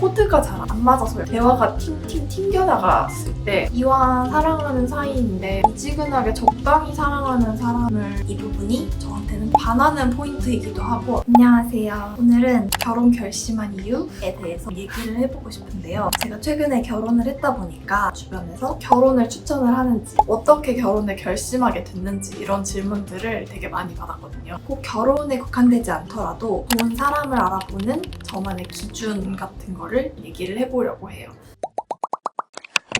코드가 잘 안 맞아서 대화가 팅팅 튕겨나갔을 때 이왕 사랑하는 사이인데 미지근하게 적당히 사랑하는 사람을 이 부분이 저한테는 반하는 포인트이기도 하고 안녕하세요. 오늘은 결혼 결심한 이유에 대해서 얘기를 해보고 싶은데요. 제가 최근에 결혼을 했다 보니까 주변에서 결혼을 추천을 하는지 어떻게 결혼을 결심하게 됐는지 이런 질문들을 되게 많이 받았거든요. 꼭 결혼에 국한되지 않더라도 좋은 사람을 알아보는 저만의 기준 같은 거를 얘기를 해보려고 해요.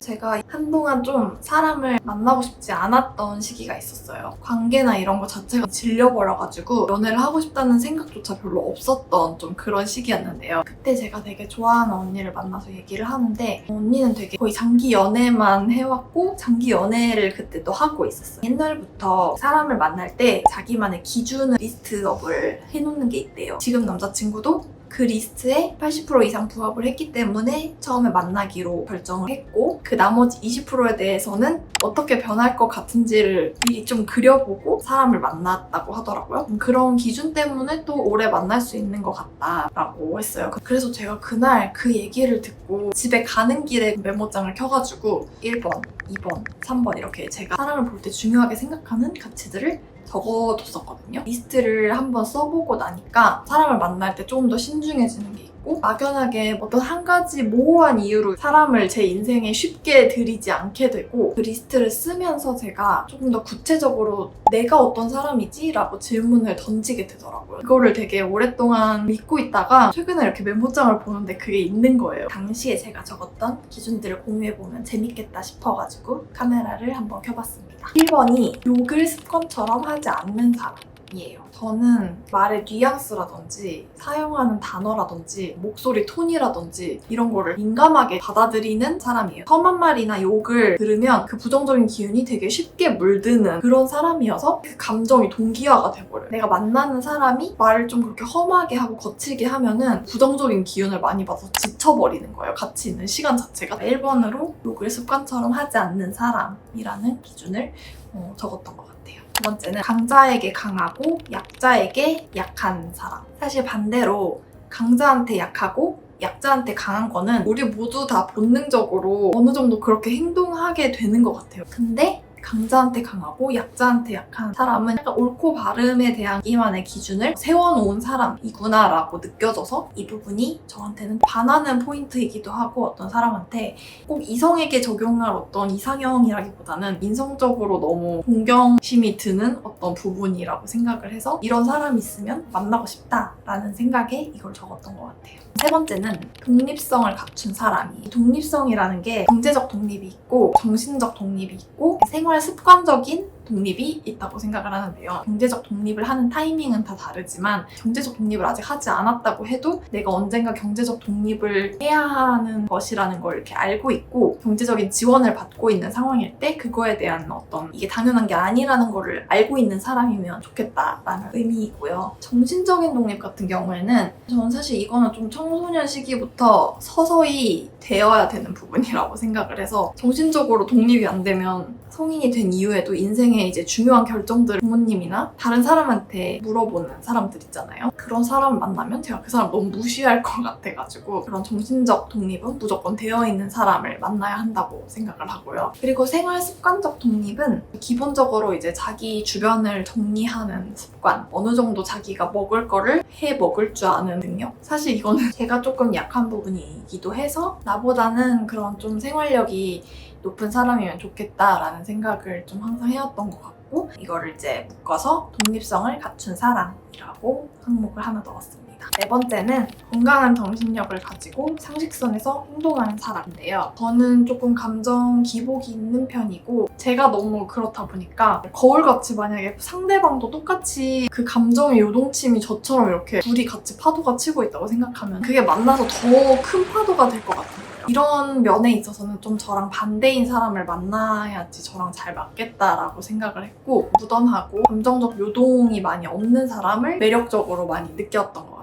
제가 한동안 좀 사람을 만나고 싶지 않았던 시기가 있었어요. 관계나 이런 거 자체가 질려버려가지고 연애를 하고 싶다는 생각조차 별로 없었던 좀 그런 시기였는데요. 그때 제가 되게 좋아하는 언니를 만나서 얘기를 하는데 언니는 되게 거의 장기 연애만 해왔고 장기 연애를 그때 또 하고 있었어요. 옛날부터 사람을 만날 때 자기만의 기준을 리스트업을 해놓는 게 있대요. 지금 남자친구도 그 리스트에 80% 이상 부합을 했기 때문에 처음에 만나기로 결정을 했고 그 나머지 20%에 대해서는 어떻게 변할 것 같은지를 미리 좀 그려보고 사람을 만났다고 하더라고요. 그런 기준 때문에 또 오래 만날 수 있는 것 같다라고 했어요. 그래서 제가 그날 그 얘기를 듣고 집에 가는 길에 메모장을 켜가지고 1번, 2번, 3번 이렇게 제가 사람을 볼 때 중요하게 생각하는 가치들을 적어뒀었거든요. 리스트를 한번 써보고 나니까 사람을 만날 때 조금 더 신중해지는 게 있고 막연하게 어떤 한 가지 모호한 이유로 사람을 제 인생에 쉽게 들이지 않게 되고 그 리스트를 쓰면서 제가 조금 더 구체적으로 내가 어떤 사람이지? 라고 질문을 던지게 되더라고요. 그거를 되게 오랫동안 믿고 있다가 최근에 이렇게 메모장을 보는데 그게 있는 거예요. 당시에 제가 적었던 기준들을 공유해보면 재밌겠다 싶어가지고 카메라를 한번 켜봤습니다. 1번이 욕을 습관처럼 하지 않는 사람 이에요. 저는 말의 뉘앙스라든지 사용하는 단어라든지 목소리 톤이라든지 이런 거를 민감하게 받아들이는 사람이에요. 험한 말이나 욕을 들으면 그 부정적인 기운이 되게 쉽게 물드는 그런 사람이어서 그 감정이 동기화가 돼버려요. 내가 만나는 사람이 말을 좀 그렇게 험하게 하고 거칠게 하면은 부정적인 기운을 많이 받아서 지쳐버리는 거예요. 같이 있는 시간 자체가. 1번으로 욕을 습관처럼 하지 않는 사람이라는 기준을 어, 적었던 것 같아요. 두 번째는 강자에게 강하고 약자에게 약한 사람. 사실 반대로 강자한테 약하고 약자한테 강한 거는 우리 모두 다 본능적으로 어느 정도 그렇게 행동하게 되는 것 같아요. 근데 강자한테 강하고 약자한테 약한 사람은 약간 옳고 바름에 대한 이만의 기준을 세워놓은 사람이구나라고 느껴져서 이 부분이 저한테는 반하는 포인트이기도 하고 어떤 사람한테 꼭 이성에게 적용할 어떤 이상형이라기보다는 인성적으로 너무 동경심이 드는 어떤 부분이라고 생각을 해서 이런 사람이 있으면 만나고 싶다라는 생각에 이걸 적었던 것 같아요. 세 번째는 독립성을 갖춘 사람이. 독립성이라는 게 경제적 독립이 있고 정신적 독립이 있고 생활 습관적인 독립이 있다고 생각을 하는데요. 경제적 독립을 하는 타이밍은 다 다르지만 경제적 독립을 아직 하지 않았다고 해도 내가 언젠가 경제적 독립을 해야 하는 것이라는 걸 이렇게 알고 있고 경제적인 지원을 받고 있는 상황일 때 그거에 대한 어떤 이게 당연한 게 아니라는 거를 알고 있는 사람이면 좋겠다라는 의미이고요. 정신적인 독립 같은 경우에는 저는 사실 이거는 좀 청소년 시기부터 서서히 되어야 되는 부분이라고 생각을 해서 정신적으로 독립이 안 되면 성인이 된 이후에도 인생의 이제 중요한 결정들을 부모님이나 다른 사람한테 물어보는 사람들 있잖아요. 그런 사람을 만나면 제가 그 사람 너무 무시할 것 같아가지고 그런 정신적 독립은 무조건 되어 있는 사람을 만나야 한다고 생각을 하고요. 그리고 생활 습관적 독립은 기본적으로 이제 자기 주변을 정리하는 습관, 어느 정도 자기가 먹을 거를 해 먹을 줄 아는 능력. 사실 이거는 제가 조금 약한 부분이기도 해서 나보다는 그런 좀 생활력이 높은 사람이면 좋겠다라는 생각을 좀 항상 해왔던 것 같고 이거를 이제 묶어서 독립성을 갖춘 사람이라고 항목을 하나 넣었습니다. 네 번째는 건강한 정신력을 가지고 상식선에서 행동하는 사람인데요. 저는 조금 감정 기복이 있는 편이고 제가 너무 그렇다 보니까 거울같이 만약에 상대방도 똑같이 그 감정의 요동침이 저처럼 이렇게 둘이 같이 파도가 치고 있다고 생각하면 그게 만나서 더 큰 파도가 될것 거예요. 이런 면에 있어서는 좀 저랑 반대인 사람을 만나야지 저랑 잘 맞겠다라고 생각을 했고 무던하고 감정적 요동이 많이 없는 사람을 매력적으로 많이 느꼈던 것 같아요.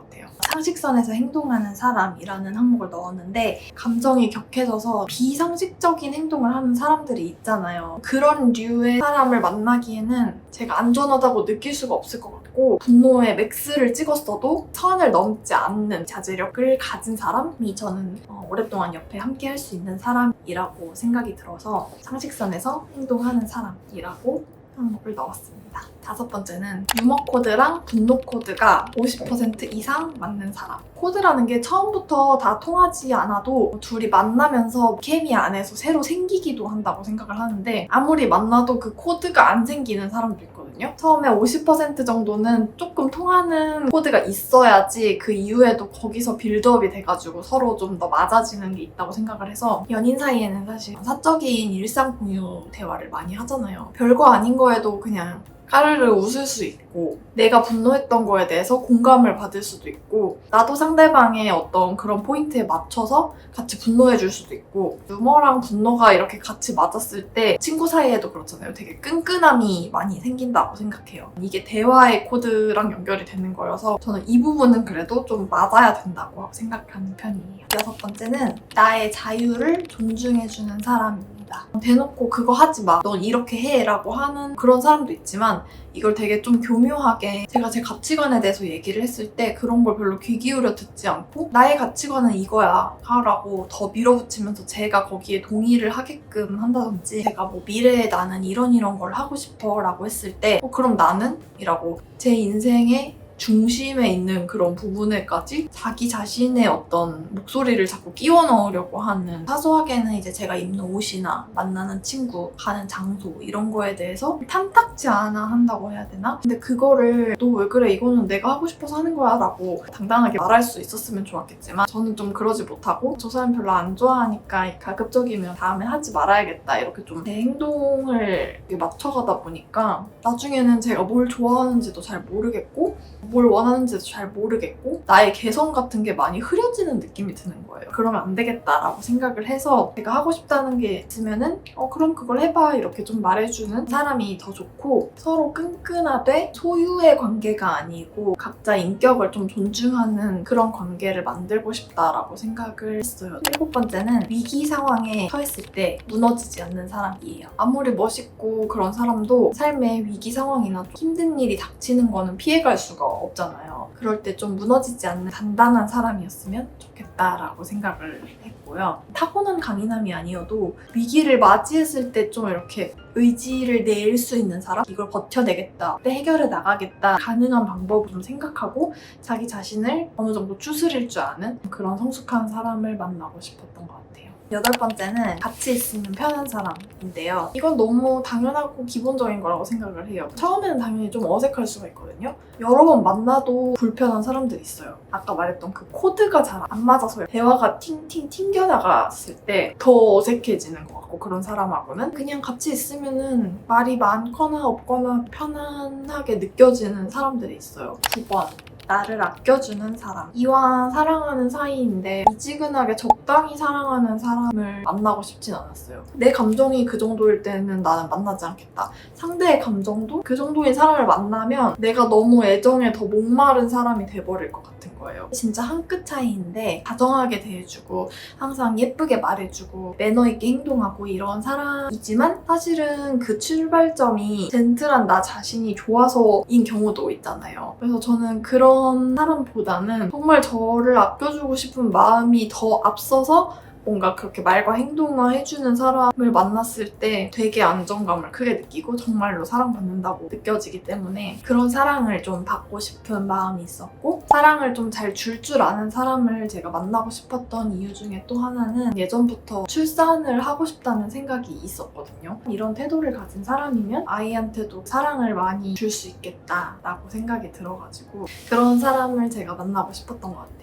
상식선에서 행동하는 사람이라는 항목을 넣었는데 감정이 격해져서 비상식적인 행동을 하는 사람들이 있잖아요. 그런 류의 사람을 만나기에는 제가 안전하다고 느낄 수가 없을 것 같고 분노의 맥스를 찍었어도 선을 넘지 않는 자제력을 가진 사람이 저는 어, 오랫동안 옆에 함께 할 수 있는 사람이라고 생각이 들어서 상식선에서 행동하는 사람이라고 항목을 넣었습니다. 다섯 번째는 유머 코드랑 분노 코드가 50% 이상 맞는 사람. 코드라는 게 처음부터 다 통하지 않아도 둘이 만나면서 케미 안에서 새로 생기기도 한다고 생각을 하는데 아무리 만나도 그 코드가 안 생기는 사람도 있 거든요. 처음에 50% 정도는 조금 통하는 코드가 있어야지 그 이후에도 거기서 빌드업이 돼가지고 서로 좀 더 맞아지는 게 있다고 생각을 해서 연인 사이에는 사실 사적인 일상 공유 대화를 많이 하잖아요. 별거 아닌 거에도 그냥 까르르 웃을 수 있고 내가 분노했던 거에 대해서 공감을 받을 수도 있고 나도 상대방의 어떤 그런 포인트에 맞춰서 같이 분노해 줄 수도 있고 유머랑 분노가 이렇게 같이 맞았을 때 친구 사이에도 그렇잖아요. 되게 끈끈함이 많이 생긴다고 생각해요. 이게 대화의 코드랑 연결이 되는 거여서 저는 이 부분은 그래도 좀 맞아야 된다고 생각하는 편이에요. 여섯 번째는 나의 자유를 존중해주는 사람입니다. 대놓고 그거 하지 마. 넌 이렇게 해. 라고 하는 그런 사람도 있지만 이걸 되게 좀 교묘하게 제가 제 가치관에 대해서 얘기를 했을 때 그런 걸 별로 귀 기울여 듣지 않고 나의 가치관은 이거야 하라고 더 밀어붙이면서 제가 거기에 동의를 하게끔 한다든지 제가 뭐 미래에 나는 이런 이런 걸 하고 싶어 라고 했을 때 어, 그럼 나는? 이라고 제 인생의 중심에 있는 그런 부분에까지 자기 자신의 어떤 목소리를 자꾸 끼워 넣으려고 하는 사소하게는 이제 제가 입는 옷이나 만나는 친구, 가는 장소 이런 거에 대해서 탐탁지 않아 한다고 해야 되나? 근데 그거를 너 왜 그래 이거는 내가 하고 싶어서 하는 거야 라고 당당하게 말할 수 있었으면 좋았겠지만 저는 좀 그러지 못하고 저 사람 별로 안 좋아하니까 가급적이면 다음에 하지 말아야겠다 이렇게 좀 제 행동을 맞춰가다 보니까 나중에는 제가 뭘 좋아하는지도 잘 모르겠고 뭘 원하는지도 잘 모르겠고 나의 개성 같은 게 많이 흐려지는 느낌이 드는 거예요. 그러면 안 되겠다라고 생각을 해서 제가 하고 싶다는 게 있으면은 어 그럼 그걸 해봐 이렇게 좀 말해주는 사람이 더 좋고 서로 끈끈하되 소유의 관계가 아니고 각자 인격을 좀 존중하는 그런 관계를 만들고 싶다라고 생각을 했어요. 일곱 번째는 위기 상황에 처했을 때 무너지지 않는 사람이에요. 아무리 멋있고 그런 사람도 삶의 위기 상황이나 좀 힘든 일이 닥치는 거는 피해갈 수가 없잖아요. 그럴 때 좀 무너지지 않는 단단한 사람이었으면 좋겠다라고 생각을 했고요. 타고난 강인함이 아니어도 위기를 맞이했을 때 좀 이렇게 의지를 낼 수 있는 사람? 이걸 버텨내겠다. 때 해결해 나가겠다. 가능한 방법을 좀 생각하고 자기 자신을 어느 정도 추스릴 줄 아는 그런 성숙한 사람을 만나고 싶었던 것 같아요. 여덟 번째는 같이 있으면 편한 사람인데요. 이건 너무 당연하고 기본적인 거라고 생각을 해요. 처음에는 당연히 좀 어색할 수가 있거든요. 여러 번 만나도 불편한 사람들이 있어요. 아까 말했던 그 코드가 잘 안 맞아서 대화가 팅팅 튕겨나갔을 때 더 어색해지는 것 같고 그런 사람하고는 그냥 같이 있으면은 말이 많거나 없거나 편안하게 느껴지는 사람들이 있어요. 9번. 나를 아껴주는 사람. 이왕 사랑하는 사이인데 미지근하게 적당히 사랑하는 사람을 만나고 싶진 않았어요. 내 감정이 그 정도일 때는 나는 만나지 않겠다. 상대의 감정도 그 정도인 사람을 만나면 내가 너무 애정에 더 목마른 사람이 돼버릴 것 같은 거예요. 진짜 한 끗 차이인데 다정하게 대해주고 항상 예쁘게 말해주고 매너 있게 행동하고 이런 사람이지만 사실은 그 출발점이 젠틀한 나 자신이 좋아서인 경우도 있잖아요. 그래서 저는 그런 사람보다는 정말 저를 아껴주고 싶은 마음이 더 앞서서 뭔가 그렇게 말과 행동을 해주는 사람을 만났을 때 되게 안정감을 크게 느끼고 정말로 사랑받는다고 느껴지기 때문에 그런 사랑을 좀 받고 싶은 마음이 있었고 사랑을 좀잘줄줄 아는 사람을 제가 만나고 싶었던 이유 중에 또 하나는 예전부터 출산을 하고 싶다는 생각이 있었거든요. 이런 태도를 가진 사람이면 아이한테도 사랑을 많이 줄 수 있겠다라고 생각이 들어가지고 그런 사람을 제가 만나고 싶었던 것 같아요.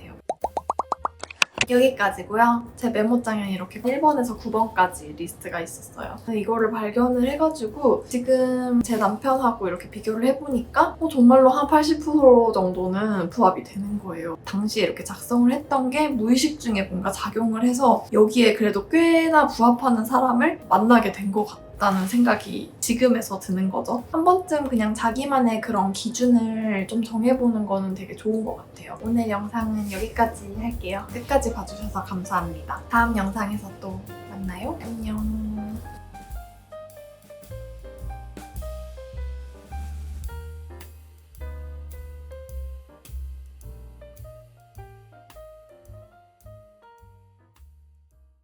여기까지고요. 제 메모장에 이렇게 1번에서 9번까지 리스트가 있었어요. 이거를 발견을 해가지고 지금 제 남편하고 이렇게 비교를 해보니까 어, 정말로 한 80% 정도는 부합이 되는 거예요. 당시에 이렇게 작성을 했던 게 무의식 중에 뭔가 작용을 해서 여기에 그래도 꽤나 부합하는 사람을 만나게 된 것 같아요. 없다는 생각이 지금에서 드는 거죠. 한 번쯤 그냥 자기만의 그런 기준을 좀 정해보는 거는 되게 좋은 것 같아요. 오늘 영상은 여기까지 할게요. 끝까지 봐주셔서 감사합니다. 다음 영상에서 또 만나요. 안녕.